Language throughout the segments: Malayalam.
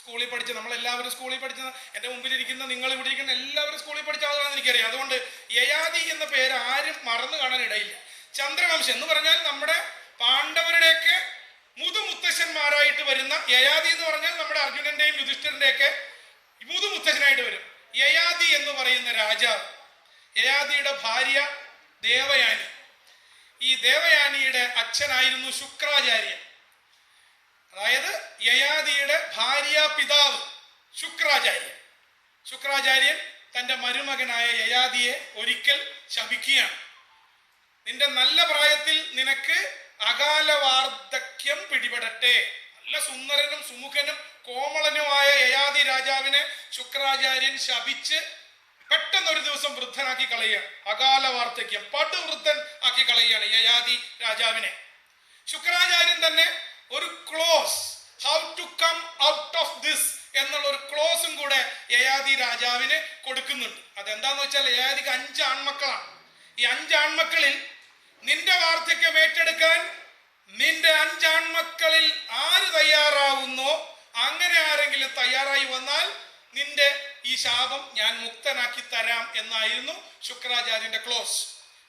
സ്കൂളിൽ പഠിച്ച നമ്മളെല്ലാവരും സ്കൂളിൽ പഠിച്ച എന്റെ മുമ്പിലിരിക്കുന്ന നിങ്ങൾ ഇവിടെ ഇരിക്കുന്ന എല്ലാവരും സ്കൂളിൽ പഠിച്ച ആളുകളാണെന്ന് എനിക്കറിയാം. അതുകൊണ്ട് യയാതി എന്ന പേര് ആരും മറന്നു കാണാൻ ഇടയില്ല. ചന്ദ്രവംശം എന്ന് പറഞ്ഞാൽ നമ്മുടെ പാണ്ഡവരുടെയൊക്കെ മുതുമുത്തശ്ശന്മാരായിട്ട് വരുന്ന യയാതി എന്ന് പറഞ്ഞാൽ നമ്മുടെ അർജുനന്റെയും യുധിഷ്ഠിരന്റെയൊക്കെ മുതുമുത്തശ്ശനായിട്ട് വരും. യയാതി എന്ന് പറയുന്ന രാജാവ് യയാതിയുടെ ഭാര്യ ദേവയാനി. ഈ ദേവയാനിയുടെ അച്ഛനായിരുന്നു ശുക്രാചാര്യൻ. അതായത് യയാദിയുടെ ഭാര്യ പിതാവ് ശുക്രാചാര്യൻ. ശുക്രാചാര്യൻ തന്റെ മരുമകനായ യയാദിയെ ഒരിക്കൽ ശപിക്കുകയാണ്. നിന്റെ നല്ല പ്രായത്തിൽ നിനക്ക് അകാല വാർദ്ധക്യം പിടിപെടട്ടെ. നല്ല സുന്ദരനും സുമുഖനും കോമളനുമായ യയാദി രാജാവിനെ ശുക്രാചാര്യൻ ശപിച്ച് പെട്ടെന്ന് ഒരു ദിവസം വൃദ്ധനാക്കി കളയുകയാണ്. അകാല വാർദ്ധക്യം പടുവൃദ്ധൻ ആക്കി കളയുകയാണ് യയാദി രാജാവിനെ. ശുക്രാചാര്യൻ തന്നെ ഒരു clause how to come out of this എന്നുള്ള ഒരു ക്ലോസും കൂടെ യയാദി രാജാവിന് കൊടുക്കുന്നുണ്ട്. അതെന്താന്ന് വെച്ചാൽ യയാദിക്ക് അഞ്ച് ആൺമക്കളാണ്. ഈ അഞ്ച് ആൺമക്കളിൽ നിന്റെ വാർദ്ധക്യം ഏറ്റെടുക്കാൻ നിന്റെ അഞ്ചാൺമക്കളിൽ ആര് തയ്യാറാവുന്നോ അങ്ങനെ ആരെങ്കിലും തയ്യാറായി വന്നാൽ നിന്റെ ഈ ശാപം ഞാൻ മുക്തനാക്കി തരാം എന്നായിരുന്നു ശുക്രാചാര്യന്റെ ക്ലോസ്.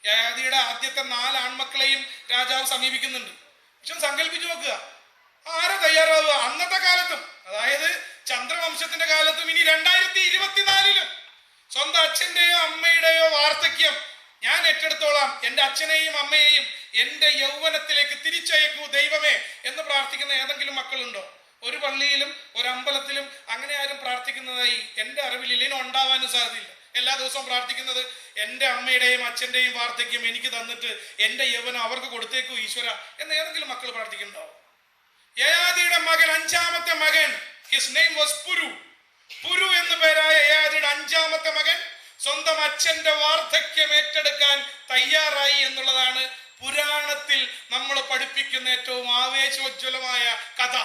യയാദിയുടെ ആദ്യത്തെ നാല് ആൺമക്കളെയും രാജാവ് സമീപിക്കുന്നുണ്ട്. പക്ഷെ സങ്കല്പിച്ചു നോക്കുക. ആരാ തയ്യാറാവുക? അന്നത്തെ കാലത്തും അതായത് ചന്ദ്രവംശത്തിന്റെ കാലത്തും ഇനി രണ്ടായിരത്തി ഇരുപത്തിനാലിലും സ്വന്തം അച്ഛന്റെയോ അമ്മയുടെയോ വാർദ്ധക്യം ഞാൻ ഏറ്റെടുത്തോളാം. എന്റെ അച്ഛനെയും അമ്മയെയും എന്റെ യൗവനത്തിലേക്ക് തിരിച്ചയക്കൂ ദൈവമേ എന്ന് പ്രാർത്ഥിക്കുന്ന ഏതെങ്കിലും മക്കളുണ്ടോ? ഒരു പള്ളിയിലും ഒരു അമ്പലത്തിലും അങ്ങനെ ആരും പ്രാർത്ഥിക്കുന്നതായി എന്റെ അറിവിൽ ഇനി ഉണ്ടാവാനും സാധ്യതയില്ല. എല്ലാ ദിവസവും പ്രാർത്ഥിക്കുന്നത് എന്റെ അമ്മയുടെയും അച്ഛന്റെയും വാർദ്ധക്യം എനിക്ക് തന്നിട്ട് എന്റെ യൗവനം അവർക്ക് കൊടുത്തേക്കൂ ഈശ്വര എന്ന് ഏതെങ്കിലും മക്കൾ പ്രാർത്ഥിക്കുന്നുണ്ടോ? യയാദിയുടെ മകൻ അഞ്ചാമത്തെ മകൻ his name was Puru Puru എന്നു പേരായ യയാദിയുടെ അഞ്ചാമത്തെ മകൻ സ്വന്തം അച്ഛന്റെ വാർദ്ധക്യം ഏറ്റെടുക്കാൻ തയ്യാറായി എന്നുള്ളതാണ് പുരാണത്തിൽ നമ്മൾ പഠിപ്പിക്കുന്ന ഏറ്റവും ആവേശോജ്വലമായ കഥ.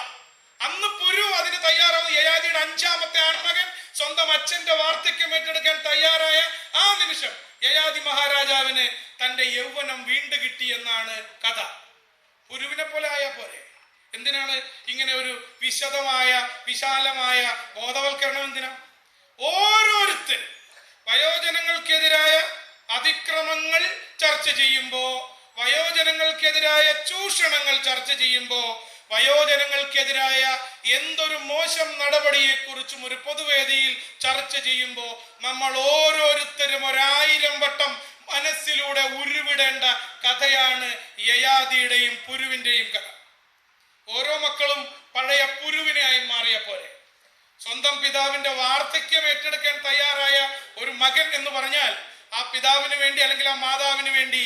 അന്ന് പുരു അതിന് തയ്യാറാവുന്ന യയാദിയുടെ അഞ്ചാമത്തെ ആൺമകൻ സ്വന്തം അച്ഛന്റെ വാർദ്ധക്യം ഏറ്റെടുക്കാൻ തയ്യാറായ ആ നിമിഷം യയാതി മഹാരാജാവിന് തന്റെ യൗവനം വീണ്ടു കിട്ടി എന്നാണ് കഥ. പുരുവിനെ പോലെ ആയാ പോലെ എന്തിനാണ് ഇങ്ങനെ ഒരു വിശദമായ വിശാലമായ ബോധവൽക്കരണം എന്തിനാ? ഓരോരുത്തർ വയോജനങ്ങൾക്കെതിരായ അതിക്രമങ്ങൾ ചർച്ച ചെയ്യുമ്പോ വയോജനങ്ങൾക്കെതിരായ ചൂഷണങ്ങൾ ചർച്ച ചെയ്യുമ്പോ വയോജനങ്ങൾക്കെതിരായ എന്തൊരു മോശം നടപടിയെക്കുറിച്ചും ഒരു പൊതുവേദിയിൽ ചർച്ച ചെയ്യുമ്പോൾ നമ്മൾ ഓരോരുത്തരും ഒരായിരം വട്ടം മനസ്സിലൂടെ ഉരുവിടേണ്ട കഥയാണ് യയാദിയുടെയും പുരുവിന്റെയും കഥ. ഓരോ മക്കളും പഴയ പുരുവിനായി മാറിയ പോലെ. സ്വന്തം പിതാവിന്റെ വാർദ്ധക്യം ഏറ്റെടുക്കാൻ തയ്യാറായ ഒരു മകൻ എന്ന് പറഞ്ഞാൽ ആ പിതാവിന് വേണ്ടി അല്ലെങ്കിൽ ആ മാതാവിന് വേണ്ടി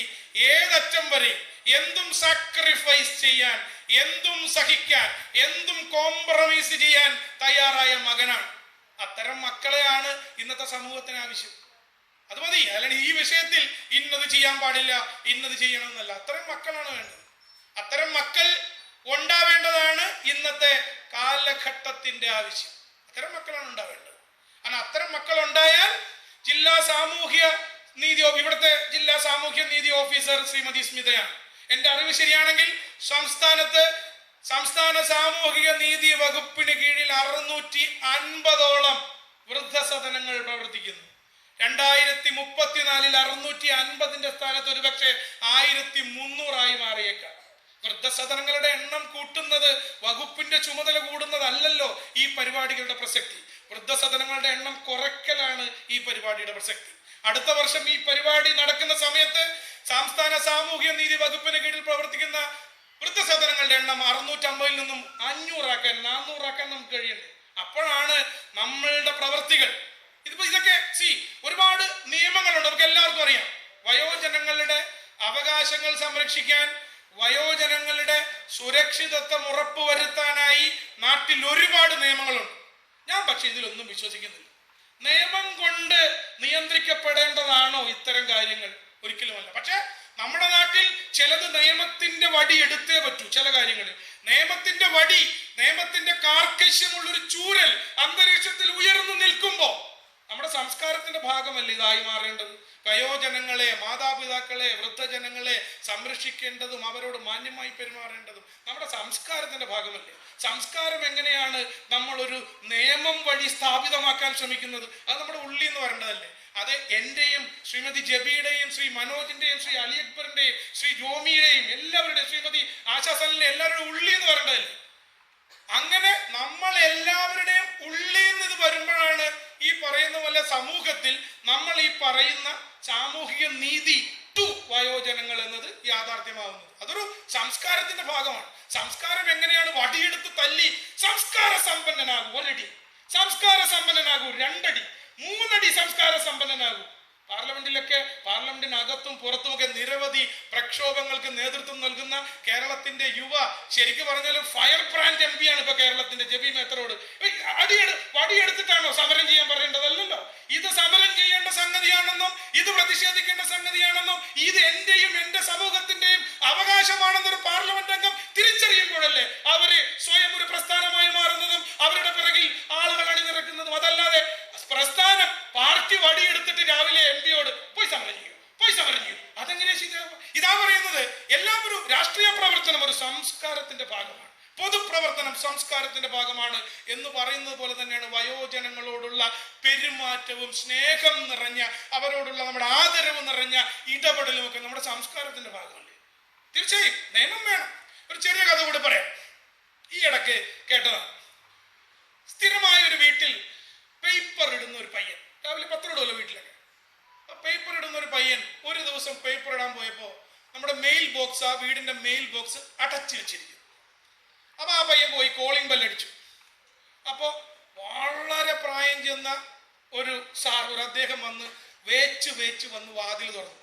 ഏതറ്റം വരെ എന്തും സാക്രിഫൈസ് ചെയ്യാൻ എന്തും സഹിക്കാൻ എന്തും കോംപ്രമൈസ് ചെയ്യാൻ തയ്യാറായ മകനാണ്. അത്തരം മക്കളെയാണ് ഇന്നത്തെ സമൂഹത്തിന് ആവശ്യം. അത് മതി. അല്ലെങ്കിൽ ഈ വിഷയത്തിൽ ഇന്നത് ചെയ്യാൻ പാടില്ല ഇന്നത് ചെയ്യണമെന്നല്ല. അത്തരം മക്കളാണ് വേണ്ടത്. അത്തരം മക്കൾ ഉണ്ടാവേണ്ടതാണ് ഇന്നത്തെ കാലഘട്ടത്തിന്റെ ആവശ്യം. അത്തരം മക്കളാണ് ഉണ്ടാവേണ്ടത്. കാരണം അത്തരം മക്കൾ ഉണ്ടായാൽ ജില്ലാ സാമൂഹ്യ നീതി ഇവിടുത്തെ ജില്ലാ സാമൂഹ്യ നീതി ഓഫീസർ ശ്രീമതി സ്മിതയാണ്. എന്റെ അറിവ് ശരിയാണെങ്കിൽ സംസ്ഥാനത്ത് സംസ്ഥാന സാമൂഹിക നീതി വകുപ്പിന് കീഴിൽ അറുന്നൂറ്റി അൻപതോളം വൃദ്ധസദനങ്ങൾ പ്രവർത്തിക്കുന്നു. രണ്ടായിരത്തി മുപ്പത്തിനാലിൽ അറുന്നൂറ്റി അൻപതിന്റെ സ്ഥാനത്ത് ഒരുപക്ഷെ ആയിരത്തി മുന്നൂറായി മാറിയേക്കാം. വൃദ്ധസദനങ്ങളുടെ എണ്ണം കൂട്ടുന്നത് വകുപ്പിന്റെ ചുമതല കൂടുന്നതല്ലല്ലോ ഈ പരിപാടികളുടെ പ്രസക്തി. വൃദ്ധസദനങ്ങളുടെ എണ്ണം കുറയ്ക്കലാണ് ഈ പരിപാടിയുടെ പ്രസക്തി. അടുത്ത വർഷം ഈ പരിപാടി നടക്കുന്ന സമയത്ത് സംസ്ഥാന സാമൂഹ്യ നീതി വകുപ്പിന് കീഴിൽ പ്രവർത്തിക്കുന്ന വൃദ്ധസദനങ്ങളുടെ എണ്ണം അറുന്നൂറ്റമ്പതിൽ നിന്നും അഞ്ഞൂറാക്കാൻ നാനൂറാക്കാൻ നമുക്ക് കഴിയണ്ടേ അപ്പോഴാണ് നമ്മളുടെ പ്രവർത്തികൾ. ഇതിപ്പോ ഇതൊക്കെ സി ഒരുപാട് നിയമങ്ങളുണ്ട്. നമുക്ക് എല്ലാവർക്കും അറിയാം. വയോജനങ്ങളുടെ അവകാശങ്ങൾ സംരക്ഷിക്കാൻ വയോജനങ്ങളുടെ സുരക്ഷിതത്വം ഉറപ്പുവരുത്താനായി നാട്ടിൽ ഒരുപാട് നിയമങ്ങളുണ്ട്. ഞാൻ പക്ഷെ ഇതിലൊന്നും വിശ്വസിക്കുന്നില്ല. നിയമം കൊണ്ട് നിയന്ത്രിക്കപ്പെടേണ്ടതാണോ ഇത്തരം കാര്യങ്ങൾ? ഒരിക്കലുമല്ല. പക്ഷേ നമ്മുടെ നാട്ടിൽ ചിലത് നിയമത്തിന്റെ വടി എടുത്തേ പറ്റൂ ചില കാര്യങ്ങളിൽ നിയമത്തിന്റെ വടി നിയമത്തിന്റെ കാർക്കശ്യമുള്ള ഒരു ചൂരൽ അന്തരീക്ഷത്തിൽ ഉയർന്നു നിൽക്കുമ്പോൾ നമ്മുടെ സംസ്കാരത്തിന്റെ ഭാഗമല്ല ഇതായി മാറേണ്ടത്? വയോജനങ്ങളെ മാതാപിതാക്കളെ വൃദ്ധജനങ്ങളെ സംരക്ഷിക്കേണ്ടതും അവരോട് മാന്യമായി പെരുമാറേണ്ടതും നമ്മുടെ സംസ്കാരത്തിന്റെ ഭാഗമല്ലേ? സംസ്കാരം എങ്ങനെയാണ് നമ്മളൊരു നിയമം വഴി സ്ഥാപിതമാക്കാൻ ശ്രമിക്കുന്നത്? അത് നമ്മുടെ ഉള്ളിൽ നിന്ന് വരേണ്ടതല്ലേ? അത് എന്റെയും ശ്രീമതി ജബിയുടെയും ശ്രീ മനോജിന്റെയും ശ്രീ അലി അക്ബറിന്റെയും ശ്രീ ജോമിയുടെയും എല്ലാവരുടെയും ശ്രീമതി ആശാസലിന്റെ എല്ലാവരുടെയും ഉള്ളി എന്ന് പറയേണ്ടതല്ലേ? അങ്ങനെ നമ്മൾ എല്ലാവരുടെയും ഉള്ളിൽ നിന്ന് ഇത് വരുമ്പോഴാണ് ഈ പറയുന്ന പോലെ സമൂഹത്തിൽ നമ്മൾ ഈ പറയുന്ന സാമൂഹിക നീതി ടു വയോജനങ്ങൾ എന്നത് യാഥാർത്ഥ്യമാകുന്നത് അതൊരു സംസ്കാരത്തിന്റെ ഭാഗമാണ്. സംസ്കാരം എങ്ങനെയാണ് വടിയെടുത്ത് തല്ലി സംസ്കാര സമ്പന്നനാകൂ ഒരടി. സംസ്കാര സമ്പന്നനാകൂ രണ്ടടി. മൂന്നടി സംസ്കാര സമ്പന്നനാകും. പാർലമെന്റിലൊക്കെ പാർലമെന്റിനകത്തും പുറത്തുമൊക്കെ നിരവധി പ്രക്ഷോഭങ്ങൾക്ക് നേതൃത്വം നൽകുന്ന കേരളത്തിന്റെ യുവ ശരിക്കും പറഞ്ഞാൽ ഫയർ ബ്രാൻഡ് എം ആണ് ഇപ്പൊ കേരളത്തിന്റെ ജബി മേത്തറോട്. അടിയെടു വടിയെടുത്തിട്ടാണോ സമരം ചെയ്യാൻ പറയേണ്ടതല്ലല്ലോ? ഇത് സമരം ചെയ്യേണ്ട സംഗതിയാണെന്നും ഇത് പ്രതിഷേധിക്കേണ്ട സംഗതിയാണെന്നും ഇത് എന്റെയും എന്റെ സമൂഹത്തിന്റെയും അവകാശമാണെന്നൊരു പാർലമെന്റ് അംഗം തിരിച്ചറിയുമ്പോഴല്ലേ അവർ സ്വയം ഒരു പ്രസ്ഥാനമായി മാറുന്നതും അവരുടെ പിറകിൽ ആളുകൾ അണിനിരക്കുന്നതും അതല്ലാതെ പ്രസ്ഥാനം പാർട്ടി വടിയെടുത്തിട്ട് രാവിലെ എം പിയോട് പോയി സമരം ചെയ്യൂ പോയി സമരം ചെയ്യൂ അതെങ്ങനെ ശരിയാവും ഇതാ പറയുന്നത് എല്ലാം ഒരു രാഷ്ട്രീയ പ്രവർത്തനം ഒരു സംസ്കാരത്തിന്റെ ഭാഗമാണ്. പൊതുപ്രവർത്തനം സംസ്കാരത്തിന്റെ ഭാഗമാണ് എന്ന് പറയുന്നത് പോലെ തന്നെയാണ് വയോജനങ്ങളോടുള്ള പെരുമാറ്റവും സ്നേഹം നിറഞ്ഞ അവരോടുള്ള നമ്മുടെ ആദരവ് നിറഞ്ഞ ഇടപെടലും ഒക്കെ നമ്മുടെ സംസ്കാരത്തിന്റെ ഭാഗമല്ലേ? തീർച്ചയായും നിയമം വേണം. ഒരു ചെറിയ കഥ കൂടി പറയാം. ഈ ഇടയ്ക്ക് കേട്ടതാണ്. സ്ഥിരമായ ഒരു വീട്ടിൽ പേപ്പർ ഇടുന്ന ഒരു പയ്യൻ. രാവിലെ പത്രം ഇടുമല്ലോ വീട്ടിലൊക്കെ. പേപ്പർ ഇടുന്ന ഒരു പയ്യൻ ഒരു ദിവസം പേപ്പർ ഇടാൻ പോയപ്പോ നമ്മുടെ മെയിൽ ബോക്സ് ആ വീടിന്റെ മെയിൽ ബോക്സ് അടച്ചു വെച്ചിരിക്കും. അപ്പൊ ആ പയ്യൻ പോയി കോളിംഗ് ബെൽ അടിച്ചു. അപ്പോ വളരെ പ്രായം ചെന്ന ഒരു സാർ ഒരു അദ്ദേഹം വന്ന് വേച്ച് വേച്ച് വന്ന് വാതിൽ തുറന്നു.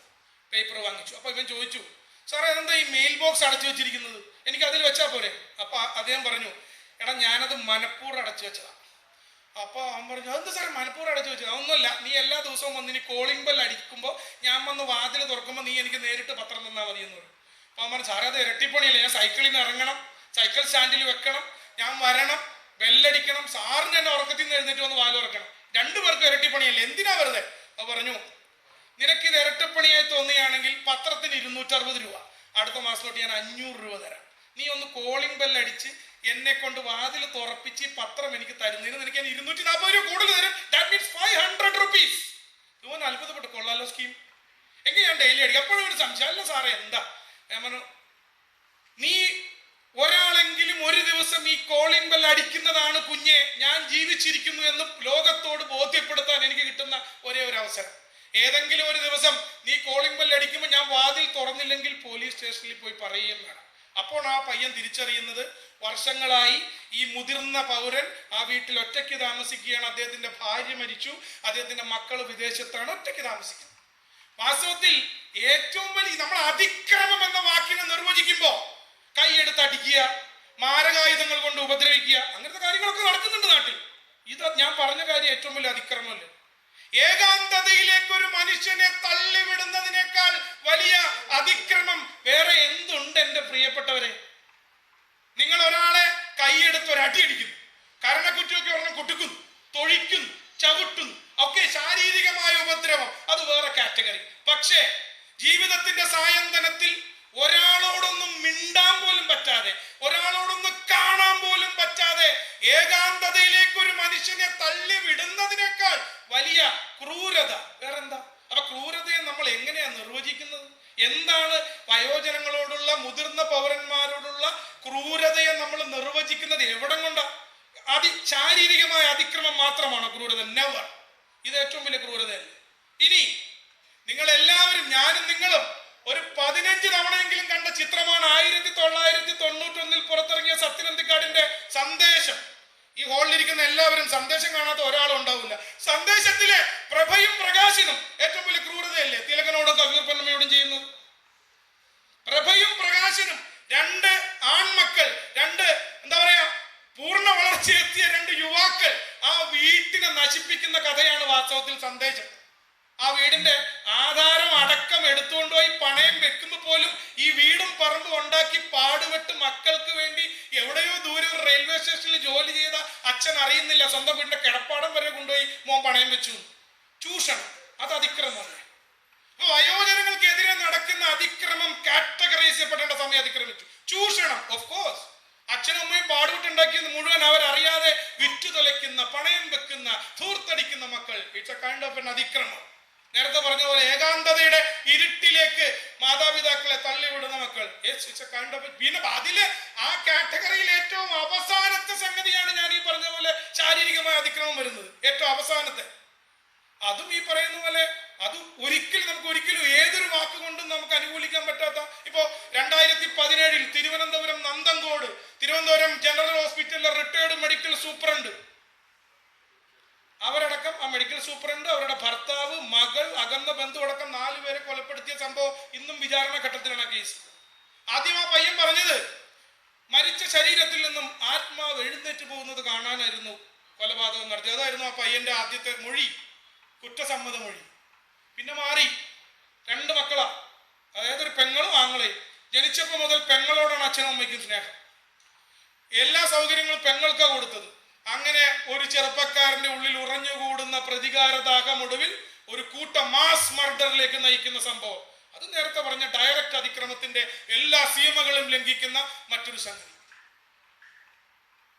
പേപ്പർ വാങ്ങിച്ചു. അപ്പൊ ഇവൻ ചോദിച്ചു സാറേ എന്താ ഈ മെയിൽ ബോക്സ് അടച്ചു വെച്ചിരിക്കുന്നത്? എനിക്ക് അതിൽ വെച്ചാ പോരെ? അപ്പൊ അദ്ദേഹം പറഞ്ഞു എടാ ഞാനത് മനഃപൂർവം അടച്ചു വെച്ചതാ. അപ്പൊ അവൻ പറഞ്ഞു എന്താ സാറേ മനഃപൂർവം അടച്ചു വെച്ചു അതൊന്നുമല്ല നീ എല്ലാ ദിവസവും വന്ന് ഇനി കോളിംഗ് ബെൽ അടിക്കുമ്പോൾ ഞാൻ വന്ന് വാതിൽ തുറക്കുമ്പോൾ നീ എനിക്ക് നേരിട്ട് പത്രം തന്നാൽ മതി എന്ന് പറഞ്ഞു അപ്പൊ അവൻ പറഞ്ഞു സാറേ അത് ഇരട്ടിപ്പണിയല്ലേ ഞാൻ സൈക്കിളിൽ നിന്ന് ഇറങ്ങണം സൈക്കിൾ സ്റ്റാൻഡിൽ വെക്കണം ഞാൻ വരണം ബെല്ലടിക്കണം സാറിന് തന്നെ ഉറക്കത്തിൽ നിന്ന് എഴുന്നേറ്റ് വന്ന് വാൽ തുറക്കണം. രണ്ടുപേർക്കും ഇരട്ടിപ്പണിയല്ലേ എന്തിനാ വെറുതെ? അത് പറഞ്ഞു നിനക്ക് ഇത് ഇരട്ടപ്പണിയായി തോന്നുകയാണെങ്കിൽ പത്രത്തിന് ഇരുന്നൂറ്ററുപത് രൂപ അടുത്ത മാസത്തോട്ട് ഞാൻ അഞ്ഞൂറ് രൂപ തരാം. നീ ഒന്ന് കോളിംഗ് ബെൽ അടിച്ച് എന്നെ കൊണ്ട് വാതിൽ തുറപ്പിച്ച് പത്രം എനിക്ക് തരുന്നതിന് നിനക്ക് ഞാൻ ഇരുന്നൂറ്റി നാൽപ്പത് രൂപ കൂടുതൽ തരും. That means five hundred rupees ഇവൻ അത്ഭുതപ്പെട്ടു കൊള്ളാലോ സ്കീം എങ്കിൽ ഞാൻ ഡെയിലി അടിക്കും. അപ്പോഴും ഒരു സംശയം. അല്ല സാറേ എന്താ? ഞാൻ നീ ഒരാളെങ്കിലും ഒരു ദിവസം ഈ കോളിംഗ് ബെൽ അടിക്കുന്നതാണ് കുഞ്ഞെ. ഞാൻ ജീവിച്ചിരിക്കുന്നു എന്ന് ലോകത്തോട് ബോധ്യപ്പെടുത്താൻ എനിക്ക് കിട്ടുന്ന ഒരേ ഒരു അവസരം. ഏതെങ്കിലും ഒരു ദിവസം നീ കോളിംഗ് ബെൽ അടിക്കുമ്പോൾ ഞാൻ വാതിൽ തുറന്നില്ലെങ്കിൽ പോലീസ് സ്റ്റേഷനിൽ പോയി പറയുകയും വേണം അപ്പോൾ ആ പയ്യൻ തിരിച്ചറിയുന്നത് വർഷങ്ങളായി ഈ മുതിർന്ന പൗരൻ ആ വീട്ടിൽ ഒറ്റയ്ക്ക് താമസിക്കുകയാണ്. അദ്ദേഹത്തിന്റെ ഭാര്യ മരിച്ചു. അദ്ദേഹത്തിന്റെ മക്കൾ വിദേശത്താണ് ഒറ്റയ്ക്ക് താമസിക്കുന്നത്. വാസ്തവത്തിൽ ഏറ്റവും വലിയ നമ്മൾ അതിക്രമം എന്ന വാക്കിനെ നിർവചിക്കുമ്പോൾ കൈയെടുത്ത് അടിക്കുക മാരകായുധങ്ങൾ കൊണ്ട് ഉപദ്രവിക്കുക അങ്ങനത്തെ കാര്യങ്ങളൊക്കെ നടക്കുന്നുണ്ട് നാട്ടിൽ. ഇത് ഞാൻ പറഞ്ഞ കാര്യം ഏറ്റവും വലിയ അതിക്രമമല്ലേ? ഏകാന്തതയിലേക്ക് ഒരു മനുഷ്യനെ തള്ളിവിടുന്നതിനേക്കാൾ വലിയ അതിക്രമം വേറെ എന്തുണ്ട് എന്റെ പ്രിയപ്പെട്ടവരെ? നിങ്ങൾ ഒരാളെ കൈയെടുത്ത് ഒരു അടി അടിക്കുന്നു. കരണക്കുറ്റിയൊക്കെ ഒരെണ്ണം കുട്ടിക്കുന്നു തൊഴിക്കുന്നു ചവിട്ടുന്നു. ഒക്കെ ശാരീരികമായ ഉപദ്രവം. അത് വേറെ കാറ്റഗറി. പക്ഷേ ജീവിതത്തിന്റെ സായന്തനത്തിൽ ഒരാളോടൊന്നും മിണ്ടാൻ പോലും പറ്റാതെ ഒരാളോടൊന്ന് കാണാൻ പോലും ഏകാന്തതയിലേക്ക് ഒരു മനുഷ്യനെ തള്ളി വിടുന്നതിനേക്കാൾ വലിയ ക്രൂരത. വേറെന്താ? അപ്പൊ ക്രൂരതയെ നമ്മൾ എങ്ങനെയാണ് നിർവചിക്കുന്നത്? എന്താണ് വയോജനങ്ങളോടുള്ള മുതിർന്ന പൗരന്മാരോടുള്ള ക്രൂരതയെ നമ്മൾ നിർവചിക്കുന്നത് എവിടം കൊണ്ടാ? അതി ശാരീരികമായ അതിക്രമം മാത്രമാണ് ക്രൂരത. നെവർ ഇത് ഏറ്റവും വലിയ ക്രൂരതയല്ലേ? ഇനി നിങ്ങൾ എല്ലാവരും ഞാനും നിങ്ങളും ഒരു പതിനഞ്ച് തവണയെങ്കിലും കണ്ട ചിത്രമാണ് ആയിരത്തി തൊള്ളായിരത്തി തൊണ്ണൂറ്റി ഒന്നിൽ പുറത്തിറങ്ങിയ സത്യനന്ദിക്കാടിന്റെ സന്ദേശം. ഈ ഹോളിലിരിക്കുന്ന എല്ലാവരും സന്ദേശം കാണാത്ത ഒരാളും ഉണ്ടാവില്ല സന്ദേശത്തിലെ പ്രഭയും പ്രകാശനും ഏറ്റവും വലിയ ക്രൂരതയല്ലേ? തിലകനോടും കവിയൂർ ചെയ്യുന്നു. പ്രഭയും പ്രകാശനും രണ്ട് ആൺമക്കൾ രണ്ട് എന്താ പറയാ പൂർണ വളർച്ചയെത്തിയ രണ്ട് യുവാക്കൾ ആ വീട്ടിനെ നശിപ്പിക്കുന്ന കഥയാണ് വാസ്തവത്തിൽ സന്ദേശം. ആ വീടിന്റെ ആധാരം അടക്കം എടുത്തുകൊണ്ടുപോയി പണയം വെക്കുമ്പോൾ പോലും ഈ വീടും പറമ്പും ഉണ്ടാക്കി പാടുപെട്ട് മക്കൾക്ക് വേണ്ടി എവിടെയോ ദൂരെ ഒരു റെയിൽവേ സ്റ്റേഷനിൽ ജോലി ചെയ്ത അച്ഛൻ അറിയുന്നില്ല. സ്വന്തം വീടിന്റെ കിടപ്പാടം വരെ കൊണ്ടുപോയി മോൻ പണയം വെച്ചു. ചൂഷണം. അത് അതിക്രമമല്ലേ വയോജനങ്ങൾക്കെതിരെ നടക്കുന്ന അതിക്രമം കാറ്റഗറൈസ് ചെയ്യപ്പെടേണ്ട സമയം അതിക്രമിച്ചു. ചൂഷണം ഓഫ് കോഴ്സ് അച്ഛനും അമ്മയും പാടുപെട്ടുണ്ടാക്കിയത് മുഴുവൻ അവരറിയാതെ വിറ്റു തുലയ്ക്കുന്ന പണയം വെക്കുന്ന ധൂർത്തടിക്കുന്ന മക്കൾ. It's a kind of an അതിക്രമം. നേരത്തെ പറഞ്ഞ പോലെ ഏകാന്തതയുടെ ഇരുട്ടിലേക്ക് മാതാപിതാക്കളെ തള്ളിവിടുന്ന മക്കൾ. പിന്നെ അതിൽ ആ കാറ്റഗറിയിൽ ഏറ്റവും അവസാനത്തെ സംഗതിയാണ് ഞാൻ ഈ പറഞ്ഞ പോലെ ശാരീരികമായ അതിക്രമം വരുന്നത്. ഏറ്റവും അവസാനത്തെ. അതും ഈ പറയുന്ന പോലെ അത് ഒരിക്കലും നമുക്ക് ഒരിക്കലും ഏതൊരു വാക്കുകൊണ്ടും നമുക്ക് അനുകൂലിക്കാൻ പറ്റാത്ത ഇപ്പോ രണ്ടായിരത്തി പതിനേഴിൽ തിരുവനന്തപുരം നന്തങ്കോട് തിരുവനന്തപുരം ജനറൽ ഹോസ്പിറ്റലിലെ റിട്ടയർഡ് മെഡിക്കൽ സൂപ്രണ്ട്. അവരടക്കം ആ മെഡിക്കൽ സൂപ്രണ്ട് അവരുടെ ഭർത്താവ് മകൾ അകന്ന ബന്ധു അടക്കം നാലുപേരെ കൊലപ്പെടുത്തിയ സംഭവം ഇന്നും വിചാരണ ഘട്ടത്തിലാണ് കേസ് ആദ്യം ആ പയ്യൻ പറഞ്ഞത് മരിച്ച ശരീരത്തിൽ നിന്നും ആത്മാവ് എഴുന്നേറ്റ് പോകുന്നത് കാണാനായിരുന്നു കൊലപാതകം നടത്തിയത്. അതായിരുന്നു ആ പയ്യന്റെ ആദ്യത്തെ മൊഴി കുറ്റസമ്മത മൊഴി. പിന്നെ മാറി രണ്ട് മക്കളാ അതായത് ഒരു പെങ്ങളും ആങ്ങളെയും. ജനിച്ചപ്പോൾ മുതൽ പെങ്ങളോടാണ് അച്ഛനും അമ്മയ്ക്കും സ്നേഹം. എല്ലാ സൗകര്യങ്ങളും പെങ്ങൾക്കാണ് കൊടുത്തത്. അങ്ങനെ ഒരു ചെറുപ്പക്കാരന്റെ ഉള്ളിൽ ഉറഞ്ഞുകൂടുന്ന പ്രതികാരദാഹമൊടുവിൽ ഒരു കൂട്ടം മാസ് മർഡറിലേക്ക് നയിക്കുന്ന സംഭവം. അത് നേരത്തെ പറഞ്ഞ ഡയറക്റ്റ് അതിക്രമത്തിന്റെ എല്ലാ സീമകളും ലംഘിക്കുന്ന മറ്റൊരു സംഗതി.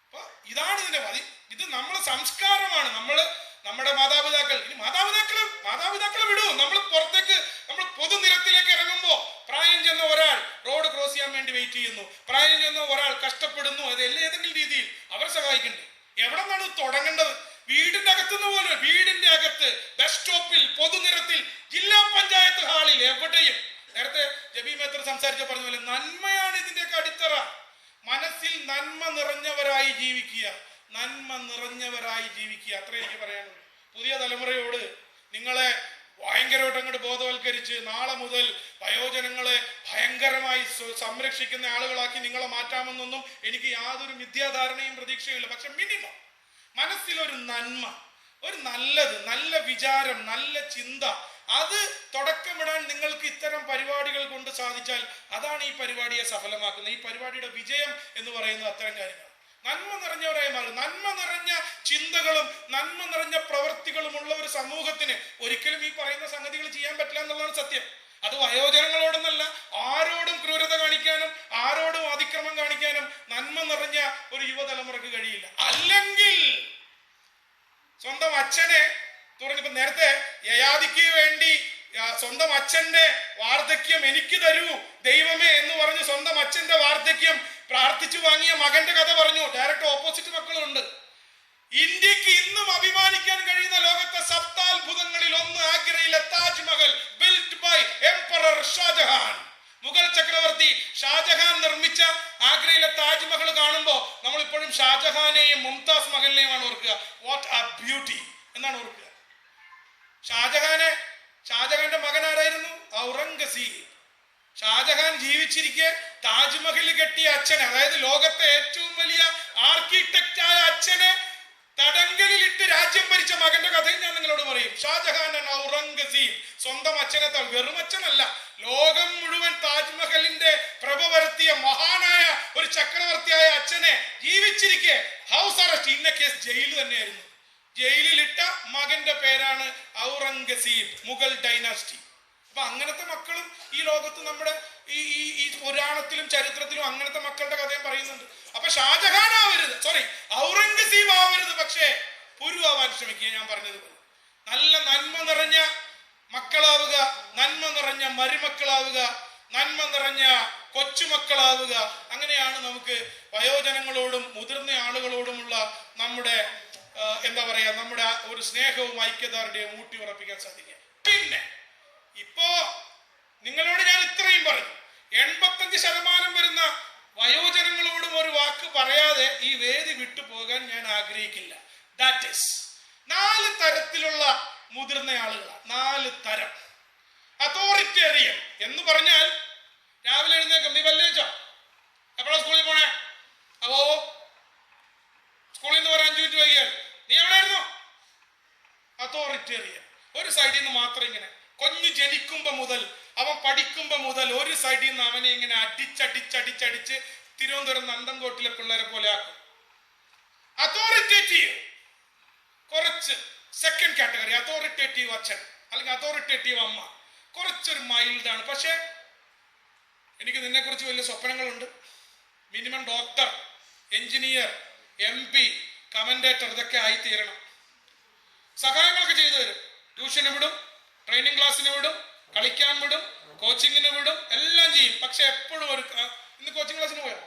അപ്പൊ ഇതാണ് ഇതിന്റെ മതി ഇത് നമ്മളെ സംസ്കാരമാണ്. നമ്മൾ നമ്മുടെ മാതാപിതാക്കൾ. ഇനി മാതാപിതാക്കളെ മാതാപിതാക്കളെ വിടൂ. നമ്മൾ പുറത്തേക്ക് നമ്മൾ പൊതുനിരത്തിലേക്ക് ഇറങ്ങുമ്പോൾ പ്രായം ചെന്ന ഒരാൾ റോഡ് ക്രോസ് ചെയ്യാൻ വേണ്ടി വെയിറ്റ് ചെയ്യുന്നു. പ്രായം ചെന്ന ഒരാൾ കഷ്ടപ്പെടുന്നു. അത് എല്ലാ ഏതെങ്കിലും രീതിയിൽ അവരെ സഹായിക്കണ്ടേ എവിടെ നിന്നാണ് തുടങ്ങേണ്ടത്? വീടിന്റെ അകത്തുനിന്ന് പോലെ വീടിന്റെ അകത്ത് ബസ് സ്റ്റോപ്പിൽ പൊതുനിരത്തിൽ ജില്ലാ പഞ്ചായത്ത് ഹാളിൽ എവിടെയും. നേരത്തെ ജബി മേത്ര സംസാരിച്ച പറഞ്ഞ പോലെ നന്മയാണ് ഇതിന്റെയൊക്കെ അടിത്തറ. മനസ്സിൽ നന്മ നിറഞ്ഞവരായി ജീവിക്കുക. നന്മ നിറഞ്ഞവരായി ജീവിക്കുക. അത്രേ എനിക്ക് പറയാനുള്ളൂ. പുതിയ തലമുറയോട് നിങ്ങളെ ഭയങ്കരമായിട്ട് അങ്ങോട്ട് ബോധവൽക്കരിച്ച് നാളെ മുതൽ വയോജനങ്ങളെ ഭയങ്കരമായി സംരക്ഷിക്കുന്ന ആളുകളാക്കി നിങ്ങളെ മാറ്റാമെന്നൊന്നും എനിക്ക് യാതൊരു മിഥ്യാധാരണയും പ്രതീക്ഷയില്ല പക്ഷെ മിനിമം മനസ്സിലൊരു നന്മ ഒരു നല്ലത് നല്ല വിചാരം നല്ല ചിന്ത അത് തുടക്കമിടാൻ നിങ്ങൾക്ക് ഇത്തരം പരിപാടികൾ കൊണ്ട് സാധിച്ചാൽ അതാണ് ഈ പരിപാടിയെ സഫലമാക്കുന്നത്. ഈ പരിപാടിയുടെ വിജയം എന്ന് പറയുന്നത് അത്തരം കാര്യങ്ങൾ നന്മ നിറഞ്ഞവരായി മാറും നന്മ നിറഞ്ഞ ചിന്തകളും നന്മ നിറഞ്ഞ പ്രവൃത്തികളും ഉള്ള ഒരു സമൂഹത്തിന് ഒരിക്കലും ഈ പറയുന്ന സംഗതികൾ ചെയ്യാൻ പറ്റില്ല എന്നുള്ളതാണ് സത്യം. അത് വയോജനങ്ങളോടൊന്നല്ല ആരോടും ക്രൂരത കാണിക്കാനും ആരോടും അതിക്രമം കാണിക്കാനും നന്മ നിറഞ്ഞ ഒരു യുവതലമുറക്ക് കഴിയില്ല. അല്ലെങ്കിൽ സ്വന്തം അച്ഛനെ തുറന്നിപ്പോ നേരത്തെ യയാദിക്ക് വേണ്ടി സ്വന്തം അച്ഛന്റെ വാർദ്ധക്യം എനിക്ക് തരൂ ദൈവമേ എന്ന് പറഞ്ഞ് സ്വന്തം അച്ഛന്റെ വാർദ്ധക്യം പ്രാർത്ഥിച്ചു വാങ്ങിയ മകന്റെ കഥ പറഞ്ഞു. ഡയറക്റ്റ് ഓപ്പോസിറ്റ് മക്കളുണ്ട്. ഇന്ത്യയ്ക്ക് ഇന്നും അഭിമാനിക്കാൻ കഴിയുന്ന ലോകത്തെ സപ്താത്ഭുതങ്ങളിൽ ഒന്ന് ആഗ്രയിലെ Taj Mahal built by emperor Shah Jahan Mughal ചക്രവർത്തി ഷാജഹാൻ നിർമ്മിച്ച ആഗ്രയിലെ താജ്മഹൽ കാണുമ്പോൾ നമ്മൾ ഇപ്പോഴും ഷാജഹാനെയും മുംതാസ് മഹലിനെയുമാണ് ഓർക്കുക. വാട്ട് ആ ബ്യൂട്ടി എന്നാണ് ഓർക്കുക. ഷാജഹാനെ ഷാജഹാന്റെ മകൻ ആരായിരുന്നു ഔറംഗസീബ്. ഷാജഹാൻ ജീവിച്ചിരിക്കെ താജ്മഹൽ കെട്ടിയ അച്ഛനെ അതായത് ലോകത്തെ ഏറ്റവും വലിയ ആർക്കിടെക്റ്റ് ആയ അച്ഛനെ തടങ്കലിലിട്ട് രാജ്യം ഭരിച്ച മകന്റെ കഥയും ഞാൻ നിങ്ങളോട് പറയും. ഷാജഹാൻ ഔറംഗസീബ് സ്വന്തം അച്ഛനെ വെറും അച്ഛനല്ല ലോകം മുഴുവൻ താജ്മഹലിന്റെ പ്രഭ വരുത്തിയ മഹാനായ ഒരു ചക്രവർത്തിയായ അച്ഛനെ ജീവിച്ചിരിക്കെ. ഹൗസ് അറസ്റ്റ് ഇന്ന കേസ് ജയിൽ തന്നെയായിരുന്നു. ജയിലിലിട്ട മകന്റെ പേരാണ് ഔറംഗസീബ് മുഗൾ ഡൈനാസ്റ്റി അപ്പൊ അങ്ങനത്തെ മക്കളും ഈ ലോകത്ത് നമ്മുടെ ഈ ഈ പുരാണത്തിലും ചരിത്രത്തിലും അങ്ങനത്തെ മക്കളുടെ കഥയും പറയുന്നുണ്ട്. അപ്പൊ ഷാജഹാൻ ആവരുത്. സോറി ഔറംഗസീബ് ആവരുത്. പക്ഷേ പുരു ആവാൻ ശ്രമിക്കുക. ഞാൻ പറഞ്ഞതുപോലെ നല്ല നന്മ നിറഞ്ഞ മക്കളാവുക നന്മ നിറഞ്ഞ മരുമക്കളാവുക നന്മ നിറഞ്ഞ കൊച്ചുമക്കളാവുക. അങ്ങനെയാണ് നമുക്ക് വയോജനങ്ങളോടും മുതിർന്ന ആളുകളോടുമുള്ള നമ്മുടെ എന്താ പറയാ നമ്മുടെ ഒരു സ്നേഹവും ഐക്യദാർഢ്യവും ഊട്ടി ഉറപ്പിക്കാൻ സാധിക്കുക. പിന്നെ ഇപ്പോ നിങ്ങളോട് ഞാൻ ഇത്രയും പറഞ്ഞു. എൺപത്തഞ്ച് ശതമാനം വരുന്ന വയോജനങ്ങളോടും ഒരു വാക്ക് പറയാതെ ഈ വേദി വിട്ടു പോകാൻ ഞാൻ ആഗ്രഹിക്കില്ല. ദാറ്റ് ഈസ് നാല് തരത്തിലുള്ള മുതിർന്ന ആളുകളാണ് നാല് തരം. അതോറിറ്റേറിയൻ എന്ന് പറഞ്ഞാൽ രാവിലെ എഴുന്നേക്കും നീ വല്ലേച്ചോ എപ്പോഴാ സ്കൂളിൽ പോണേ? അവോ സ്കൂളിൽ നിന്ന് പറയാൻ മിനിറ്റ് വൈകിയാൽ. നീ എവിടെയായിരുന്നു? അതോറിറ്റേറിയൻ ഒരു സൈഡിൽ നിന്ന് മാത്രം ഇങ്ങനെ കുഞ്ഞ് ജനിക്കുമ്പോ മുതൽ അവൻ പഠിക്കുമ്പോ മുതൽ ഒരു സൈഡിൽ നിന്ന് അവനെ ഇങ്ങനെ അടിച്ചടിച്ചടിച്ചടിച്ച് തിരുവനന്തപുരം നന്തൻകോട്ടിലെ പിള്ളേരെ പോലെ ആക്കും. അതോറിറ്റേറ്റീവ് കുറച്ച് സെക്കൻഡ് കാറ്റഗറി അതോറിറ്റേറ്റീവ് അച്ഛൻ അല്ലെങ്കിൽ അതോറിറ്റേറ്റീവ് അമ്മ. കുറച്ചൊരു മൈൽഡാണ് പക്ഷേ എനിക്ക് നിന്നെക്കുറിച്ച് വലിയ സ്വപ്നങ്ങളുണ്ട്. Minimum doctor engineer M P commentator ഇതൊക്കെ ആയിത്തീരണം. സഹായങ്ങളൊക്കെ ചെയ്തു തരും. ട്യൂഷന് വിടും ട്രെയിനിങ് ക്ലാസ്സിന് വിടും കളിക്കാൻ വിടും കോച്ചിങ്ങിന് വിടും എല്ലാം ചെയ്യും. പക്ഷെ എപ്പോഴും ഒരു ഇന്ന് കോച്ചിങ് ക്ലാസ്സിന് പോയോ?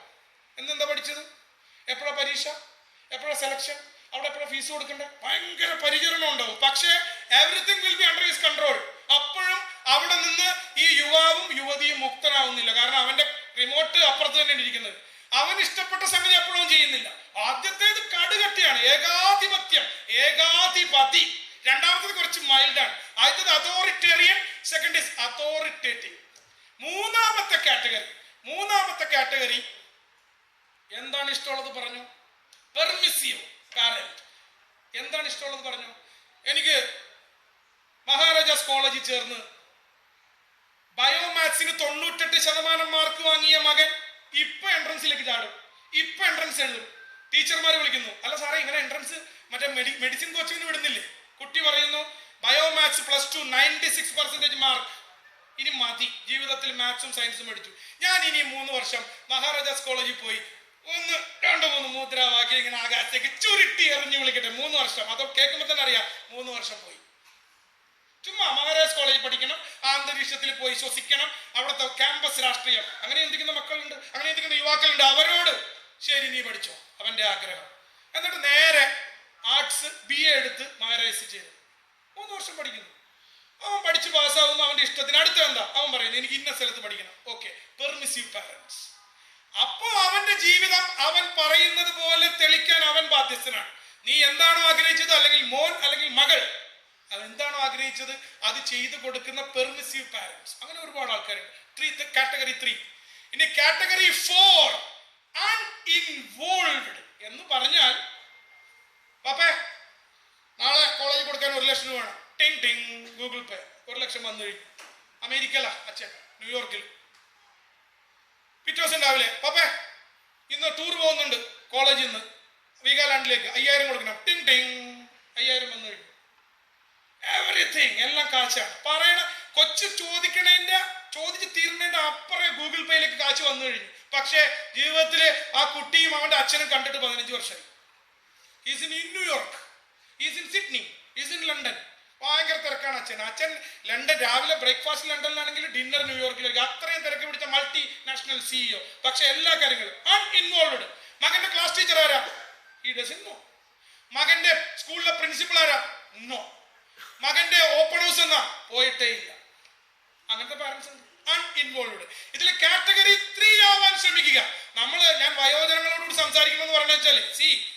എന്നെന്താ പഠിച്ചത്? എപ്പോഴാ പരീക്ഷ? എപ്പോഴാ സെലക്ഷൻ അവിടെ എപ്പോഴാ ഫീസ് കൊടുക്കണ്ടേ? ഭയങ്കര പരിചരണം ഉണ്ടാവും. പക്ഷേ everything will be under his control അപ്പോഴും അവിടെ നിന്ന് ഈ യുവാവും യുവതിയും മുക്തനാവുന്നില്ല. കാരണം അവന്റെ റിമോട്ട് അപ്പുറത്ത് തന്നെ ഇരിക്കുന്നത്. അവൻ ഇഷ്ടപ്പെട്ട സംഗതി എപ്പോഴും ചെയ്യുന്നില്ല. ആദ്യത്തേത് കടുകട്ടിയാണ് ഏകാധിപത്യം ഏകാധിപതി. രണ്ടാമത്തേത് കുറച്ച് മൈൽഡാണ് ആദ്യത്തേത് അതോറിറ്റേറിയൻ സെക്കൻഡ് ഇസ് അതോറിറ്റേറ്റീവ് മൂന്നാമത്തെ കാറ്റഗറി മൂന്നാമത്തെ കാറ്റഗറി എന്താണ് ഇഷ്ടമുള്ളത് പറഞ്ഞു? പെർമിസീവ് പാരന്റ് എന്താണ് ഇഷ്ടമുള്ളത് പറഞ്ഞു? എനിക്ക് മഹാരാജാസ് കോളേജിൽ ചേർന്ന് ബയോമാത്സിന് തൊണ്ണൂറ്റെട്ട് ശതമാനം മാർക്ക് വാങ്ങിയ മകൻ ഇപ്പൊ എൻട്രൻസിലേക്ക് ചാടും. ഇപ്പൊ എൻട്രൻസ് എഴുതും. ടീച്ചർമാർ വിളിക്കുന്നു അല്ല സാറേ ഇങ്ങനെ എൻട്രൻസ് മറ്റേ മെഡി മെഡിസിൻ കോച്ചിങ്ങിന് വിടുന്നില്ലേ? കുട്ടി പറയുന്നു biomaths plus two ninety six percentage mark ഇനി മതി. ജീവിതത്തിൽ മാത്സും സയൻസും പഠിച്ചു. ഞാൻ ഇനി മൂന്ന് വർഷം മഹാരാജാസ് കോളേജിൽ പോയി. ഒന്ന് രണ്ട് മൂന്ന് മുദ്രാവാക്യം ഇങ്ങനെ ആകാശത്തേക്ക് ചുരുട്ടി എറിഞ്ഞു വിളിക്കട്ടെ. മൂന്ന് വർഷം. അത് കേൾക്കുമ്പോൾ തന്നെ അറിയാം. മൂന്ന് വർഷം പോയി. ചുമ്മാ മഹാരാജാസ് കോളേജിൽ പഠിക്കണം. ആ അന്തരീക്ഷത്തിൽ പോയി ശ്വസിക്കണം. അവിടുത്തെ ക്യാമ്പസ് രാഷ്ട്രീയം. അങ്ങനെ എന്തിക്കുന്ന മക്കളുണ്ട്. അങ്ങനെ എന്തിക്കുന്ന യുവാക്കളുണ്ട്. അവരോട് ശരി നീ പഠിച്ചോ. അവന്റെ ആഗ്രഹം. എന്നിട്ട് നേരെ ആർട്സ് ബി എ എടുത്ത് മഹാരാജ് ചെയ്തു മൂന്ന് വർഷം പഠിക്കുന്നു അവൻ പഠിച്ച് പാസ്സാകുന്നു അവന്റെ ഇഷ്ടത്തിന് അടുത്ത എന്താ? അവൻ പറയുന്നത് എനിക്ക് ഇന്ന സ്ഥലത്ത് പഠിക്കണം. ഓക്കെ പെർമിസീവ് പാരന്റ്സ് അപ്പോ അവന്റെ ജീവിതം അവൻ പറയുന്നത് പോലെ തെളിക്കാൻ അവൻ ബാധ്യസ്ഥനാണ്. നീ എന്താണോ ആഗ്രഹിച്ചത് അല്ലെങ്കിൽ മോൻ അല്ലെങ്കിൽ മകൾ അവൻ എന്താണോ ആഗ്രഹിച്ചത് അത് ചെയ്തു കൊടുക്കുന്ന പെർമിസീവ് പാരന്റ്സ് അങ്ങനെ ഒരുപാട് ആൾക്കാരുണ്ട്. ത്രീ കാറ്റഗറി ത്രീ ഇനി കാറ്റഗറി ഫോർ അൺഇൻവോൾവ്ഡ് എന്ന് പറഞ്ഞാൽ പാപ്പേ നാളെ കോളേജിൽ കൊടുക്കാൻ ഒരു ലക്ഷം രൂപ വേണം. ടിങ് ടിങ് ഗൂഗിൾ പേ ഒരു ലക്ഷം വന്നു കഴിഞ്ഞു. അമേരിക്കല അച്ഛൻ ന്യൂയോർക്കിൽ പിറ്റേ ദിവസം രാവിലെ പപ്പേ ഇന്ന് ടൂർ പോകുന്നുണ്ട് കോളേജിൽ നിന്ന് വീഗാലാൻഡിലേക്ക് അയ്യായിരം കൊടുക്കണം. ടിങ് ടിങ് അയ്യായിരം വന്നു കഴിഞ്ഞു. എവറിഥിങ് എല്ലാം കാശാണ്. പറയണ കൊച്ചു ചോദിക്കണേന്റെ ചോദിച്ച് തീരുന്നതിന്റെ അപ്പുറം ഗൂഗിൾ പേയിലേക്ക് കാശ് വന്നു കഴിഞ്ഞു. പക്ഷേ ജീവിതത്തിൽ ആ കുട്ടിയും അവന്റെ അച്ഛനും കണ്ടിട്ട് പതിനഞ്ച് വർഷമായി. Is in New York is in Sydney is in London ഭയങ്കര തിരക്കാണ് അച്ഛൻ. അച്ഛൻ ലണ്ടൻ രാവിലെ ബ്രേക്ക്ഫാസ്റ്റ് ലണ്ടനിലാണെങ്കിൽ ഡിന്നർ ന്യൂയോർക്കിലായിരിക്കും അത്രയും തിരക്ക് പിടിച്ച മൾട്ടി നാഷണൽ സിഇഒ പക്ഷെ എല്ലാ കാര്യങ്ങളും അൺഇൻവോൾവ്ഡ് മകന്റെ ക്ലാസ് ടീച്ചർ ആരാ? ഈ ഡസൻ നോ മകന്റെ സ്കൂളിലെ പ്രിൻസിപ്പൾ ആരാ? നോ മകന്റെ ഓപ്പൺ ഹൗസ് എന്നാ? പോയിട്ടേ ഇല്ല. അങ്ങനത്തെ പാരന്റ്സ് ഉണ്ട്. ഇതിൽ കാറ്റഗറി ത്രീ ആവാൻ ശ്രമിക്കുക. നമ്മൾ ഞാൻ വയോജനങ്ങളോട് സംസാരിക്കണമെന്ന് പറഞ്ഞു വെച്ചാൽ സി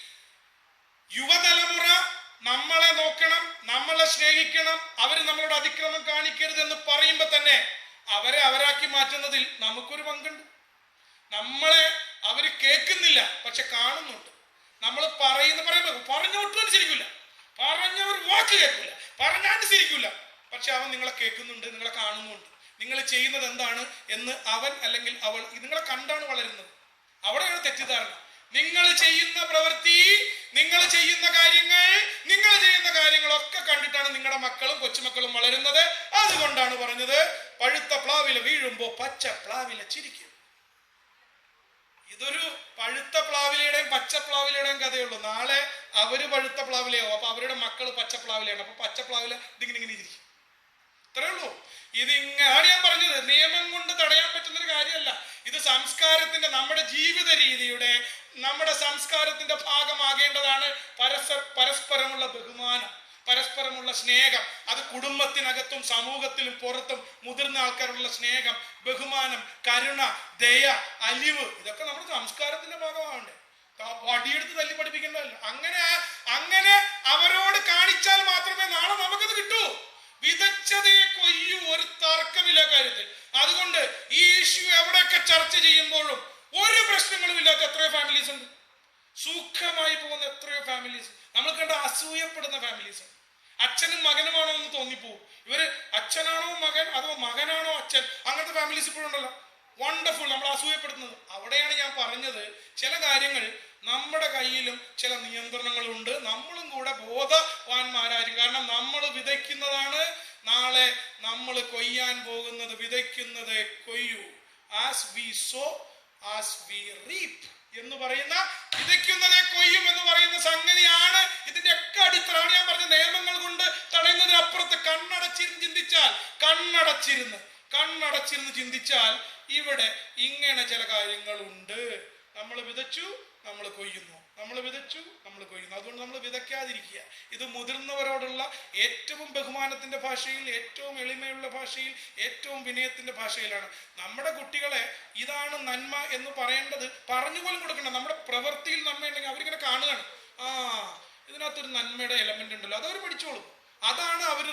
യുവതലമുറ നമ്മളെ നോക്കണം നമ്മളെ സ്നേഹിക്കണം അവർ നമ്മളോട് അതിക്രമം കാണിക്കരുത് എന്ന് പറയുമ്പോൾ തന്നെ അവരെ അവരാക്കി മാറ്റുന്നതിൽ നമുക്കൊരു പങ്കുണ്ട്. നമ്മളെ അവർ കേൾക്കുന്നില്ല പക്ഷെ കാണുന്നുണ്ട്. നമ്മൾ പറയുന്ന പറയുമ്പോൾ പറഞ്ഞോട്ടും അനുസരിക്കില്ല പറഞ്ഞ ഒരു വാക്ക് കേൾക്കില്ല. പറഞ്ഞാൽ അനുസരിക്കില്ല പക്ഷെ അവൻ നിങ്ങളെ കേൾക്കുന്നുണ്ട് നിങ്ങളെ കാണുന്നുണ്ട്. നിങ്ങൾ ചെയ്യുന്നത് എന്താണ് എന്ന് അവൻ അല്ലെങ്കിൽ അവൾ നിങ്ങളെ കണ്ടാണ് വളരുന്നത്. അവിടെയാണ് തെറ്റിദ്ധാരണ. നിങ്ങൾ ചെയ്യുന്ന പ്രവൃത്തി നിങ്ങൾ ചെയ്യുന്ന കാര്യങ്ങൾ നിങ്ങൾ ചെയ്യുന്ന കാര്യങ്ങളൊക്കെ കണ്ടിട്ടാണ് നിങ്ങളുടെ മക്കളും കൊച്ചുമക്കളും വളരുന്നത്. അതുകൊണ്ടാണ് പറഞ്ഞത് പഴുത്ത പ്ലാവില വീഴുമ്പോ പച്ച പ്ലാവില ചിരിക്കും. ഇതൊരു പഴുത്ത പ്ലാവിലയുടെയും പച്ച പ്ലാവിലയുടെയും കഥയുള്ളൂ. നാളെ അവർ പഴുത്ത പ്ലാവിലയാവും. അപ്പൊ അവരുടെ മക്കൾ പച്ച പ്ലാവിലയാണ്. അപ്പൊ പച്ച പ്ലാവില ഇതിങ്ങനെ ഇങ്ങനെ ഇരിക്കും. ഇത്രേ ഉള്ളൂ. ഇത് ഇങ്ങനെയാണ് ഞാൻ പറഞ്ഞത്. നിയമം കൊണ്ട് തടയാൻ പറ്റുന്ന ഒരു കാര്യമല്ല. ഇത് സംസ്കാരത്തിന്റെ നമ്മുടെ ജീവിത രീതിയുടെ നമ്മുടെ സംസ്കാരത്തിന്റെ ഭാഗമാകേണ്ടതാണ് പരസ്പര പരസ്പരമുള്ള ബഹുമാനം പരസ്പരമുള്ള സ്നേഹം. അത് കുടുംബത്തിനകത്തും സമൂഹത്തിലും പുറത്തും മുതിർന്ന ആൾക്കാരുള്ള സ്നേഹം ബഹുമാനം കരുണ ദയ അലിവ് ഇതൊക്കെ നമ്മുടെ സംസ്കാരത്തിന്റെ ഭാഗമാവണ്ടേ വടിയെടുത്ത് തല്ലി പഠിപ്പിക്കേണ്ടതല്ല? അങ്ങനെ അങ്ങനെ അവരോട് കാണിച്ചാൽ മാത്രമേ നാളെ നമുക്കത് കിട്ടൂ. വിതച്ചതയെ കൊയ്യൂ ഒരു തർക്കമില്ല കാര്യത്തിൽ. അതുകൊണ്ട് ഈ ഇഷ്യൂ എവിടെയൊക്കെ ചർച്ച ചെയ്യുമ്പോഴും ഒരു പ്രശ്നങ്ങളും ഇല്ലാത്ത എത്രയോ ഫാമിലീസ് ഉണ്ട്. സുഖമായി പോകുന്ന എത്രയോ ഫാമിലീസ് നമ്മൾ കണ്ട അസൂയപ്പെടുന്ന ഫാമിലീസ് ഉണ്ട്. അച്ഛനും മകനുമാണോ എന്ന് തോന്നിപ്പോവും. ഇവർ അച്ഛനാണോ മകൻ അതോ മകനാണോ അച്ഛൻ? അങ്ങനത്തെ ഫാമിലീസ് ഇപ്പോഴുണ്ടല്ലോ വണ്ടർഫുൾ നമ്മൾ അസൂയപ്പെടുന്നത് അവിടെയാണ് ഞാൻ പറഞ്ഞത്. ചില കാര്യങ്ങൾ നമ്മുടെ കയ്യിലും ചില നിയന്ത്രണങ്ങളുണ്ട്. നമ്മളും കൂടെ ബോധവാന്മാരായിരിക്കും. കാരണം നമ്മൾ വിതയ്ക്കുന്നതാണ്. നാളെ നമ്മൾ കൊയ്യാൻ പോകുന്നത് വിതയ്ക്കുന്നത് കൊയ്യൂ. As we sow as we reap എന്ന് പറയുന്ന വിതയ്ക്കുന്നതേ കൊയ്യും എന്ന് പറയുന്ന സംഗതിയാണ്. ഇതിന്റെ ഒക്കെ അടിത്തറാണ് ഞാൻ പറഞ്ഞ നിയമങ്ങൾ കൊണ്ട് തടയുന്നതിനപ്പുറത്ത് കണ്ണടച്ചിരുന്ന് ചിന്തിച്ചാൽ കണ്ണടച്ചിരുന്ന് കണ്ണടച്ചിരുന്ന് ചിന്തിച്ചാൽ ഇവിടെ ഇങ്ങനെ ചില കാര്യങ്ങളുണ്ട്. നമ്മൾ വിതച്ചു നമ്മൾ കൊയ്യുന്നു. നമ്മൾ വിതച്ചു നമ്മൾ കൊയ്യുന്നു. അതുകൊണ്ട് നമ്മൾ വിതയ്ക്കാതിരിക്കുക. ഇത് മുതിർന്നവരോടുള്ള ഏറ്റവും ബഹുമാനത്തിന്റെ ഭാഷയിൽ ഏറ്റവും എളിമയുള്ള ഭാഷയിൽ ഏറ്റവും വിനയത്തിന്റെ ഭാഷയിലാണ്. നമ്മുടെ കുട്ടികളെ ഇതാണ് നന്മ എന്ന് പറയേണ്ടത് പറഞ്ഞു പോലും കൊടുക്കണം നമ്മുടെ പ്രവൃത്തിയിൽ നന്മയുണ്ടെങ്കിൽ അവരിങ്ങനെ കാണുകയാണ്. ആ ഇതിനകത്തൊരു നന്മയുടെ എലമെന്റ് ഉണ്ടല്ലോ. അതവർ പഠിച്ചോളും. അതാണ് അവർ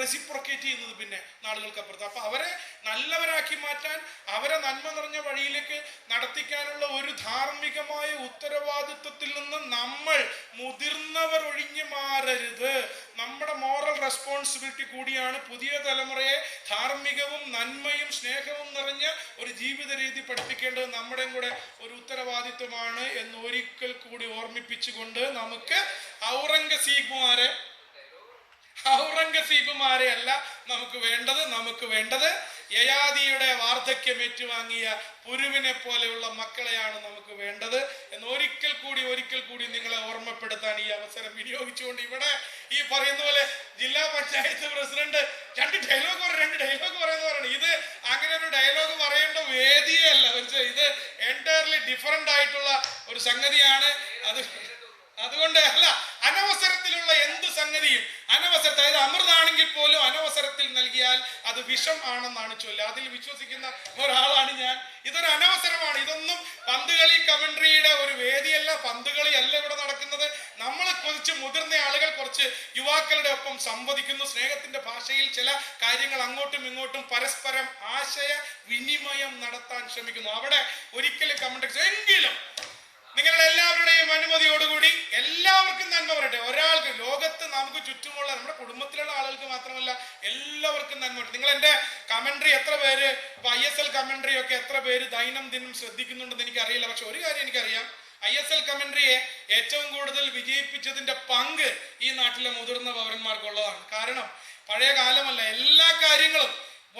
റെസിപ്രൊക്കേറ്റ് ചെയ്യുന്നത് പിന്നെ നാളുകൾക്ക് അപ്പുറത്ത് അപ്പൊ അവരെ നല്ലവരാക്കി മാറ്റാൻ അവരെ നന്മ നിറഞ്ഞ വഴിയിലേക്ക് നടത്തിക്കാനുള്ള ഒരു ധാർമ്മികമായ ഉത്തരവാദിത്വത്തിൽ നിന്ന് നമ്മൾ മുതിർന്നവർ ഒഴിഞ്ഞു മാറരുത്. നമ്മുടെ മോറൽ റെസ്പോൺസിബിലിറ്റി കൂടിയാണ് പുതിയ തലമുറയെ ധാർമ്മികവും നന്മയും സ്നേഹവും നിറഞ്ഞ ഒരു ജീവിത രീതി പഠിപ്പിക്കേണ്ടത് നമ്മുടെയും കൂടെ ഒരു ഉത്തരവാദിത്വമാണ് എന്ന് ഒരിക്കൽ കൂടി ഓർമ്മിപ്പിച്ചുകൊണ്ട് നമുക്ക് ഔറംഗസീബുമാരെ ഔറംഗസീബുമാരെ അല്ല നമുക്ക് വേണ്ടത് നമുക്ക് വേണ്ടത് യയാദിയുടെ വാർദ്ധക്യം ഏറ്റുവാങ്ങിയ പുരുവിനെ പോലെയുള്ള മക്കളെയാണ് നമുക്ക് വേണ്ടത്. എന്ന് ഒരിക്കൽ കൂടി ഒരിക്കൽ കൂടി നിങ്ങളെ ഓർമ്മപ്പെടുത്താൻ ഈ അവസരം വിനിയോഗിച്ചുകൊണ്ട് ഇവിടെ ഈ പറയുന്ന പോലെ ജില്ലാ പഞ്ചായത്ത് പ്രസിഡന്റ് രണ്ട് ഡയലോഗ് പറയും രണ്ട് ഡയലോഗ് പറയുന്ന പറയണം ഇത് അങ്ങനെ ഒരു ഡയലോഗ് പറയേണ്ട വേദിയേ അല്ല മനസ്സിലായോ? ഇത് എന്റയർലി ഡിഫറെന്റ് ആയിട്ടുള്ള ഒരു സംഗതിയാണ്. അത് അതുകൊണ്ട് അല്ല അനവസരത്തിലുള്ള എന്ത് സംഗതിയും അനവസരത്തിൽ അതായത് അമൃതാണെങ്കിൽ പോലും അനവസരത്തിൽ നൽകിയാൽ അത് വിഷം ആണെന്നാണ് ചൊല്ലുക അതിൽ വിശ്വസിക്കുന്ന ഒരാളാണ് ഞാൻ. ഇതൊരു അനവസരമാണ്. ഇതൊന്നും പന്തുകളി കമൻട്രിയുടെ ഒരു വേദിയല്ല. പന്തുകളി അല്ല ഇവിടെ നടക്കുന്നത്. നമ്മളെ കുറിച്ച് മുതിർന്ന ആളുകൾ കുറച്ച് യുവാക്കളുടെ ഒപ്പം സംവദിക്കുന്നു. സ്നേഹത്തിന്റെ ഭാഷയിൽ ചില കാര്യങ്ങൾ അങ്ങോട്ടും ഇങ്ങോട്ടും പരസ്പരം ആശയ വിനിമയം നടത്താൻ ശ്രമിക്കുന്നു. അവിടെ ഒരിക്കലും കമന്റ് എങ്കിലും നിങ്ങളുടെ എല്ലാവരുടെയും അനുമതിയോടുകൂടി എല്ലാവർക്കും നന്മ പറയട്ടെ. ഒരാൾക്ക് ലോകത്ത് നമുക്ക് ചുറ്റുമുള്ള നമ്മുടെ കുടുംബത്തിലുള്ള ആളുകൾക്ക് മാത്രമല്ല എല്ലാവർക്കും നന്മ പറയട്ടെ. നിങ്ങൾ എന്റെ കമന്ററി എത്ര പേര് ഇപ്പൊ ഐ എസ് എൽ കമന്ററി ഒക്കെ എത്ര പേര് ദൈനംദിനം ശ്രദ്ധിക്കുന്നുണ്ടെന്ന് എനിക്ക് അറിയില്ല പക്ഷെ ഒരു കാര്യം എനിക്കറിയാം. ഐ എസ് എൽ കമന്ററിയെ ഏറ്റവും കൂടുതൽ വിജയിപ്പിച്ചതിന്റെ പങ്ക് ഈ നാട്ടിലെ മുതിർന്ന പൗരന്മാർക്കുള്ളതാണ്. കാരണം പഴയ കാലമല്ല എല്ലാ കാര്യങ്ങളും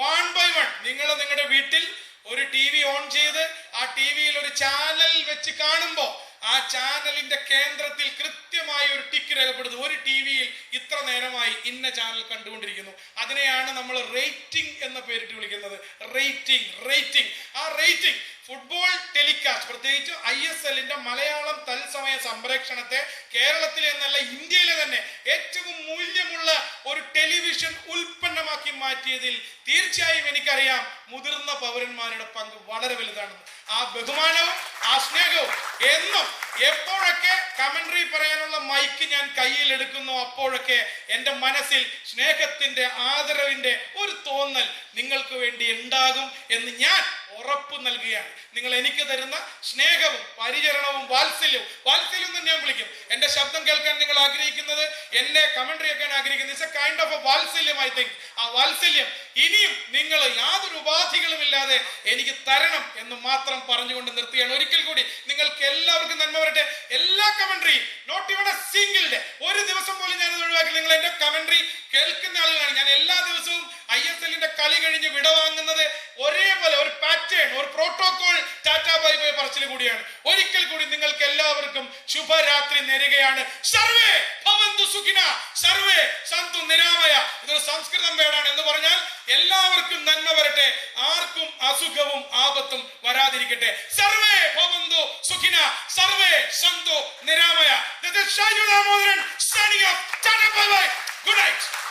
വൺ ബൈ വൺ നിങ്ങൾ നിങ്ങളുടെ വീട്ടിൽ ഒരു ടി വി ഓൺ ചെയ്ത് ആ ടി വിയിൽ ഒരു ചാനൽ വെച്ച് കാണുമ്പോൾ ആ ചാനലിന്റെ കേന്ദ്രത്തിൽ കൃത്യമായി ഒരു ടിക്ക് രേഖപ്പെടുത്തും ഒരു ടി വിയിൽ ഇത്ര നേരമായി ഇന്ന ചാനൽ കണ്ടുകൊണ്ടിരിക്കുന്നു. അതിനെയാണ് നമ്മൾ റേറ്റിംഗ് എന്ന പേരിട്ട് വിളിക്കുന്നത്. Rating rating. ആ റേറ്റിംഗ് ഫുട്ബോൾ ടെലികാസ്റ്റ് പ്രത്യേകിച്ച് ഐ എസ് എല്ലിന്റെ മലയാളം തത്സമയ സംപ്രേക്ഷണത്തെ കേരളത്തിലെ എന്നല്ല ഇന്ത്യയിലെ തന്നെ ഏറ്റവും മൂല്യമുള്ള ഒരു ടെലിവിഷൻ ഉൽപ്പന്നമാക്കി മാറ്റിയതിൽ തീർച്ചയായും എനിക്കറിയാം മുതിർന്ന പൗരന്മാരുടെ പങ്ക് വളരെ വലുതാണ് ആ ബഹുമാനവും ആ സ്നേഹവും എന്നും എപ്പോഴൊക്കെ കമന്ററി പറയാനുള്ള മൈക്ക് ഞാൻ കയ്യിൽ എടുക്കുന്നു അപ്പോഴൊക്കെ എന്റെ മനസ്സിൽ സ്നേഹത്തിന്റെ ആദരവിന്റെ ഒരു തോന്നൽ നിങ്ങൾക്ക് വേണ്ടി ഉണ്ടാകും എന്ന് ഞാൻ ഉറപ്പ് നൽകുകയാണ്. നിങ്ങൾ എനിക്ക് തരുന്ന സ്നേഹവും പരിചരണവും വാത്സല്യവും വാത്സല്യം തന്നെ ഞാൻ വിളിക്കും. എന്റെ ശബ്ദം കേൾക്കാൻ നിങ്ങൾ ആഗ്രഹിക്കുന്നത് എന്നെ കമന്ററി കേൾക്കാൻ ആഗ്രഹിക്കുന്നത് it's a kind of a വാത്സല്യം ഐ തിങ്ക് ആ വാത്സല്യം ഇനിയും നിങ്ങൾ യാതൊരു ഉപാധികളും ഇല്ലാതെ എനിക്ക് തരണം എന്ന് മാത്രം പറഞ്ഞുകൊണ്ട് നിർത്തുകയാണ്. ഒരിക്കൽ കൂടി നിങ്ങൾക്ക് എല്ലാവർക്കും നന്മ വരട്ടെ. എല്ലാ കമന്ററിയും നോട്ട് ഇവിടെ സിംഗിൾ ഡേ ഒരു ദിവസം പോലും ഞാൻ ഒഴിവാക്കി. നിങ്ങൾ എന്റെ കമന്ററി കേൾക്കുന്ന ആളുകളാണ്. ഞാൻ എല്ലാ ദിവസവും ഐ എസ് എല്ലിന്റെ കളി കഴിഞ്ഞ് വിടവാങ്ങുന്നത് ഒരേപോലെ ഒരു പാറ്റേൺ ഒരു പ്രോട്ടോകോൾ ടാറ്റാ ബൈ ബൈ പറച്ചിൽ കൂടിയാണ്. ഒരിക്കൽ കൂടി നിങ്ങൾക്ക് എല്ലാവർക്കും ശുഭരാത്രി നേരുകയാണ്. സർവേ ഭവന്തു സുഖിന. സർവേ സന്തു നിരാമയ. ഇതൊരു സംസ്കൃതം വേടാണ് എന്ന് പറഞ്ഞാൽ എല്ലാവർക്കും നന്മ വരട്ടെ. ആർക്കും അസുഖവും ആപത്തും വരാതിരിക്കട്ടെ. സർവേ ഭവന്തു സുഖിന. സർവേ സന്തു നിരാമയ. This is Shaju tata signing good night.